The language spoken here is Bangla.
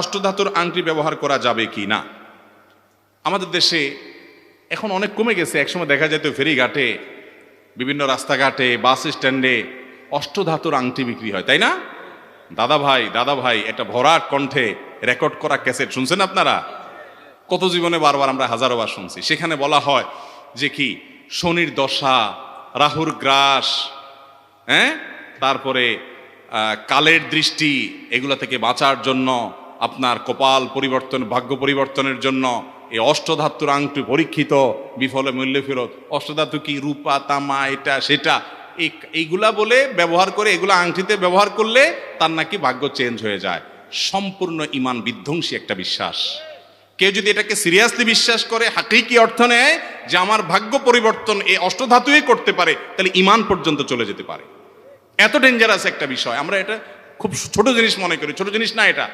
অষ্টধাতুর আংটি ব্যবহার করা যাবে কি না? আমাদের দেশে এখন অনেক কমে গেছে। একসময় দেখা যেত ফেরিঘাটে, বিভিন্ন রাস্তাঘাটে, বাস স্ট্যান্ডে অষ্টধাতুর আংটি বিক্রি হয়, তাই না? দাদা ভাই দাদা ভাই, একটা ভরাট কণ্ঠে রেকর্ড করা ক্যাসেট শুনছেন আপনারা? কত জীবনে বারবার আমরা হাজারো বার শুনছি। সেখানে বলা হয় যে কি, শনির দশা, রাহুর গ্রাস হ্যাঁ? তারপরে কালের দৃষ্টি, এগুলো থেকে বাঁচার জন্য আপনার কপাল পরিবর্তন, ভাগ্য পরিবর্তনের জন্য এই অষ্টধাতুর আংটি পরীক্ষিত, বিফলে মূল্য ফেরত। অষ্টধাতু কি? রূপা, তামা, এটা, সেটা। এই, এইগুলা বলে ব্যবহার করে, এগুলো আংটিতে ব্যবহার করলে তার নাকি ভাগ্য চেঞ্জ হয়ে যায়। সম্পূর্ণ ইমান বিধ্বংসী একটা বিশ্বাস। কেউ যদি এটাকে সিরিয়াসলি বিশ্বাস করে, হাকিকি অর্থ নেয় যে আমার ভাগ্য পরিবর্তন এই অষ্টধাতুই করতে পারে, তাহলে ইমান পর্যন্ত চলে যেতে পারে। এত ডেঞ্জারাস একটা বিষয়। আমরা এটা খুব ছোট জিনিস মনে করি। ছোট জিনিস না এটা।